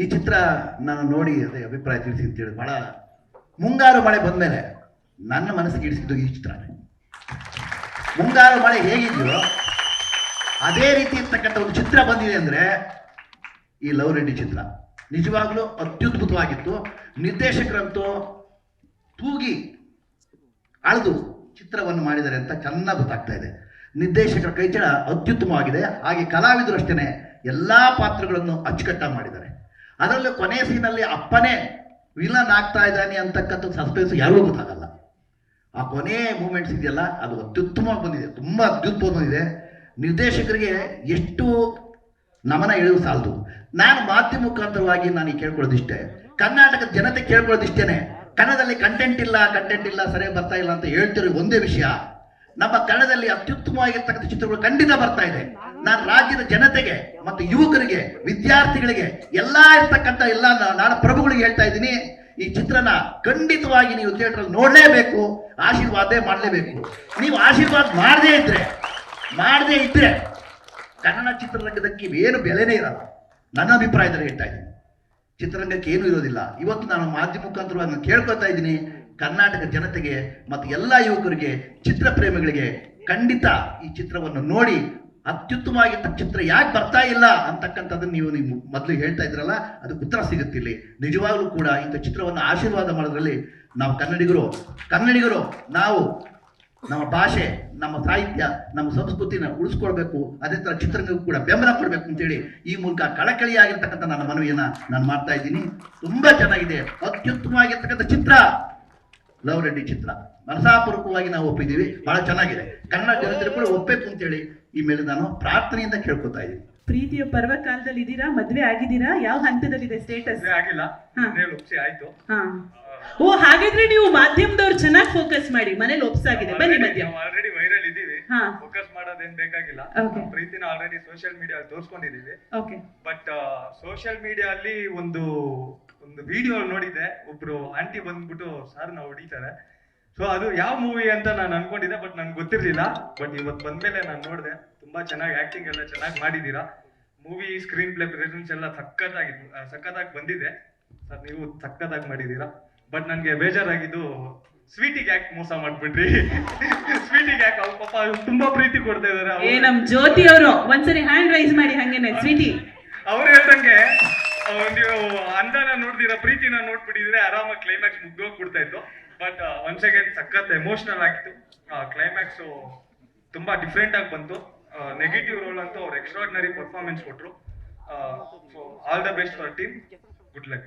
ಈ ಚಿತ್ರ ನಾನು ನೋಡಿ ಅದೇ ಅಭಿಪ್ರಾಯ ತಿಳಿಸಿ ಅಂತೇಳಿ ಬಹಳ ಮುಂಗಾರು ಮಳೆ ಬಂದಮೇಲೆ ನನ್ನ ಮನಸ್ಸಿಗೆ ಇಡಿಸಿದ್ದು ಈ ಚಿತ್ರನೇ. ಮುಂಗಾರು ಮಳೆ ಹೇಗಿದ್ರು ಅದೇ ರೀತಿ ಇರ್ತಕ್ಕಂಥ ಒಂದು ಚಿತ್ರ ಬಂದಿದೆ ಅಂದರೆ ಈ ಲವ್ ರೆಡ್ಡಿ ಚಿತ್ರ. ನಿಜವಾಗ್ಲೂ ಅತ್ಯುದ್ಭುತವಾಗಿತ್ತು. ನಿರ್ದೇಶಕರಂತೂ ತೂಗಿ ಅಳೆದು ಚಿತ್ರವನ್ನು ಮಾಡಿದ್ದಾರೆ ಅಂತ ಚೆನ್ನಾಗಿ ಗೊತ್ತಾಗ್ತಾ ಇದೆ. ನಿರ್ದೇಶಕರ ಕೈಚಳ ಅತ್ಯುತ್ತಮವಾಗಿದೆ. ಹಾಗೆ ಕಲಾವಿದರು ಅಷ್ಟೇ ಎಲ್ಲ ಪಾತ್ರಗಳನ್ನು ಅಚ್ಚುಕಟ್ಟಾಗಿ ಮಾಡಿದ್ದಾರೆ. ಅದರಲ್ಲೂ ಕೊನೆ ಸೀನಲ್ಲಿ ಅಪ್ಪನೇ ವಿಲನ್ ಆಗ್ತಾ ಇದ್ದಾನೆ ಅಂತಕ್ಕಂಥ ಸಸ್ಪೆನ್ಸ್ ಯಾರಿಗೂ ಗೊತ್ತಾಗಲ್ಲ. ಆ ಕೊನೆ ಮೂಮೆಂಟ್ಸ್ ಇದೆಯಲ್ಲ, ಅದು ಅತ್ಯುತ್ತಮವಾಗಿ ಬಂದಿದೆ, ತುಂಬ ಅತ್ಯುತ್ತಮ ಬಂದಿದೆ. ನಿರ್ದೇಶಕರಿಗೆ ಎಷ್ಟು ನಮನ ಹೇಳಲು ಸಾಲದು. ನಾನು ಮಾಧ್ಯಮ ಮುಖಾಂತರವಾಗಿ ನಾನು ಕೇಳ್ಕೊಳ್ಳೋದಿಷ್ಟೇ. ಕರ್ನಾಟಕದ ಜನತೆ ಕೇಳ್ಕೊಳ್ಳೋದಿಷ್ಟೇನೆ. ಕನ್ನಡದಲ್ಲಿ ಕಂಟೆಂಟ್ ಇಲ್ಲ ಕಂಟೆಂಟ್ ಇಲ್ಲ, ಸರಿಯಾಗಿ ಬರ್ತಾ ಇಲ್ಲ ಅಂತ ಹೇಳ್ತಿರೋ ಒಂದೇ ವಿಷಯ. ನಮ್ಮ ಕನ್ನಡದಲ್ಲಿ ಅತ್ಯುತ್ತಮವಾಗಿರ್ತಕ್ಕಂಥ ಚಿತ್ರಗಳು ಖಂಡಿತ ಬರ್ತಾ ಇದೆ. ನಾನು ರಾಜ್ಯದ ಜನತೆಗೆ ಮತ್ತು ಯುವಕರಿಗೆ, ವಿದ್ಯಾರ್ಥಿಗಳಿಗೆ ಎಲ್ಲ ಇರ್ತಕ್ಕಂಥ ಎಲ್ಲ ನಾನು ಪ್ರಭುಗಳಿಗೆ ಹೇಳ್ತಾ ಇದ್ದೀನಿ, ಈ ಚಿತ್ರನ ಖಂಡಿತವಾಗಿ ನೀವು ಥಿಯೇಟರ್ ನೋಡಲೇಬೇಕು, ಆಶೀರ್ವಾದ ಮಾಡಲೇಬೇಕು. ನೀವು ಆಶೀರ್ವಾದ ಮಾಡದೇ ಇದ್ರೆ ಮಾಡದೇ ಇದ್ರೆ ಕನ್ನಡ ಚಿತ್ರರಂಗದಕ್ಕೆ ಏನು ಬೆಲೆನೇ ಇರಲ್ಲ. ನನ್ನ ಅಭಿಪ್ರಾಯದಲ್ಲಿ ಹೇಳ್ತಾ ಇದ್ದೀನಿ. ಚಿತ್ರರಂಗಕ್ಕೆ ಏನು ಇರೋದಿಲ್ಲ. ಇವತ್ತು ನಾನು ಮಾಧ್ಯಮ ಮುಖಾಂತರವಾಗಿ ನಾನು ಕೇಳ್ಕೊತಾ ಇದ್ದೀನಿ, ಕರ್ನಾಟಕ ಜನತೆಗೆ ಮತ್ತು ಎಲ್ಲ ಯುವಕರಿಗೆ ಚಿತ್ರ ಪ್ರೇಮಿಗಳಿಗೆ ಖಂಡಿತ ಈ ಚಿತ್ರವನ್ನು ನೋಡಿ ಅತ್ಯುತ್ತಮವಾಗಿದ್ದ ಚಿತ್ರ ಯಾಕೆ ಬರ್ತಾ ಇಲ್ಲ ಅಂತಕ್ಕಂಥದ್ದನ್ನು ನೀವು ನೀವು ಮೊದಲು ಹೇಳ್ತಾ ಇದ್ರಲ್ಲ, ಅದಕ್ಕೆ ಉತ್ತರ ಸಿಗುತ್ತಿಲ್ಲ ನಿಜವಾಗ್ಲೂ ಕೂಡ ಇಂಥ ಚಿತ್ರವನ್ನು ಆಶೀರ್ವಾದ ಮಾಡೋದ್ರಲ್ಲಿ ನಾವು ಕನ್ನಡಿಗರು ಕನ್ನಡಿಗರು, ನಾವು ನಮ್ಮ ಭಾಷೆ, ನಮ್ಮ ಸಾಹಿತ್ಯ, ನಮ್ಮ ಸಂಸ್ಕೃತಿನ ಉಳಿಸ್ಕೊಳ್ಬೇಕು. ಅದೇ ಥರ ಚಿತ್ರರಂಗಕ್ಕೂ ಕೂಡ ಬೆಂಬಲ ಕೊಡಬೇಕು ಅಂತೇಳಿ ಈ ಮೂಲಕ ಕಳಕಳಿಯಾಗಿರ್ತಕ್ಕಂಥ ನನ್ನ ಮನವಿಯನ್ನು ನಾನು ಮಾಡ್ತಾ ಇದ್ದೀನಿ. ತುಂಬ ಚೆನ್ನಾಗಿದೆ. ಅತ್ಯುತ್ತಮವಾಗಿರ್ತಕ್ಕಂಥ ಚಿತ್ರ. ಲವ್ ರೆಡ್ಡಿ ಚಿತ್ರ. ಮನಸಾಪೂರ್ವಕವಾಗಿ ನಾವು ಒಪ್ಪಿದ್ದೀವಿ ಬಹಳ ಚೆನ್ನಾಗಿದೆ. ಕನ್ನಡ ಜನತೆ ಕೂಡ ಒಪ್ಪಬೇಕು ಅಂತೇಳಿ ಈ ಮೇಲೆ ನಾನು ಪ್ರಾರ್ಥನೆಯಿಂದ ಕೇಳ್ಕೊತಾ ಇದ್ದೀನಿ. ಪ್ರೀತಿಯ ಪರ್ವಕಾಲದಲ್ಲಿ ಇದ್ದೀರಾ ಮದ್ವೆ ಆಗಿದ್ದೀರಾ? ಯಾವ ಹಂತದಲ್ಲಿದೆ ಸ್ಟೇಟಸ್ ಆಗಿಲ್ಲ. ಆಯ್ತು. ಹಾ. ಓ ಹಾಗಾದ್ರೆ ನೀವು ಮಾಧ್ಯಮದವ್ರು ಚೆನ್ನಾಗಿ ಫೋಕಸ್ ಮಾಡಿ. ಮನೇಲಿ ಒಪ್ಸಾಗಿದೆ. ಬನ್ನಿ ಮಧ್ಯ. ಆಲ್ರೆಡಿ ವೈರಲ್ ಇದೀವಿ ಹಾ. ಫೋಕಸ್ ಮಾಡೋದೇನ್ ಬೇಕಾಗಿಲ್ಲ. Okay. ಪ್ರೀತಿನ ಆಲ್ರೆಡಿ ಸೋಷಿಯಲ್ ಮೀಡಿಯಾ ತೋರ್ಸ್ಕೊಂಡಿದೀವಿ. ಓಕೆ ಬಟ್ ಸೋಷಿಯಲ್ ಮೀಡಿಯಾ ಅಲ್ಲಿ ಒಂದು ಒಂದು ವಿಡಿಯೋ ನೋಡಿದೆ ಒಬ್ರು ಆಂಟಿ ಬಂದ್ಬಿಟ್ಟು ಸರ್ ನಾವು ಹೊಡಿತಾರೆ. ಸೊ ಅದು ಯಾವ ಮೂವಿ ಅಂತ ನಾನು ಅನ್ಕೊಂಡಿದ್ದೆ ಬಟ್ ನನ್ಗೆ ಗೊತ್ತಿರ್ಲಿಲ್ಲ. ಬಟ್ ಇವತ್ತು ಬಂದ್ಮೇಲೆ ನಾನು ನೋಡಿದೆ. ತುಂಬಾ ಚೆನ್ನಾಗಿ ಆಕ್ಟಿಂಗ್ ಎಲ್ಲ ಚೆನ್ನಾಗಿ ಮಾಡಿದೀರಾ ಮೂವಿ ಸ್ಕ್ರೀನ್ ಪ್ಲೇ ಪ್ರೆಸೆನ್ಸ್ ಎಲ್ಲ ಸಖತ್ತಾಗಿ ಸಖತ್ತಾಗಿ ಬಂದಿದೆ. ಸರ್ ನೀವು ಸಖತ್ತಾಗಿ ಮಾಡಿದೀರಾ ಬಟ್ ನನಗೆ ಬೇಜಾರಾಗಿದ್ದು ಸ್ವೀಟಿಗೆ ಯಾಕೆ ಮೋಸ ಮಾಡ್ಬಿಟ್ರಿ. ಸ್ವೀಟಿಗೆ ಯಾಕೆ ಅವ್ರ ಪಾಪ ತುಂಬಾ ಪ್ರೀತಿ ಕೊಡ್ತಾ ಇದಾರೆ. ಏ ನಮ್ ಜ್ಯೋತಿ ಅವರು ಒಂದ್ಸರಿ ಹ್ಯಾಂಡ್ ರೈಸ್ ಮಾಡಿ ಹಂಗೇನೆ ಸ್ವೀಟಿ ಅವ್ರು ಹೇಳ್ದಂಗೆ ನೀವು ಅಂದನ ನೋಡ್ದಿರ ಪ್ರೀತಿನ ನೋಡ್ಬಿಟ್ಟಿದ್ರೆ ಆರಾಮಾಗಿ ಕ್ಲೈಮ್ಯಾಕ್ಸ್ ಮುಗ್ದೋಗ್ಬಿಡ್ತಾ ಇತ್ತು. ಬಟ್ ಒನ್ಸ್ ಅಗೇನ್ ಸಖತ್ ಎಮೋಷನಲ್ ಆಗಿತ್ತು. ಕ್ಲೈಮ್ಯಾಕ್ಸ್ ತುಂಬಾ ಡಿಫ್ರೆಂಟ್ ಆಗಿ ಬಂತು. ನೆಗೆಟಿವ್ ರೋಲ್ ಅಂತೂ ಅವ್ರು ಎಕ್ಸ್ಟ್ರಾರ್ಡಿನರಿ ಪರ್ಫಾರ್ಮೆನ್ಸ್ ಕೊಟ್ರು. All the best for team good luck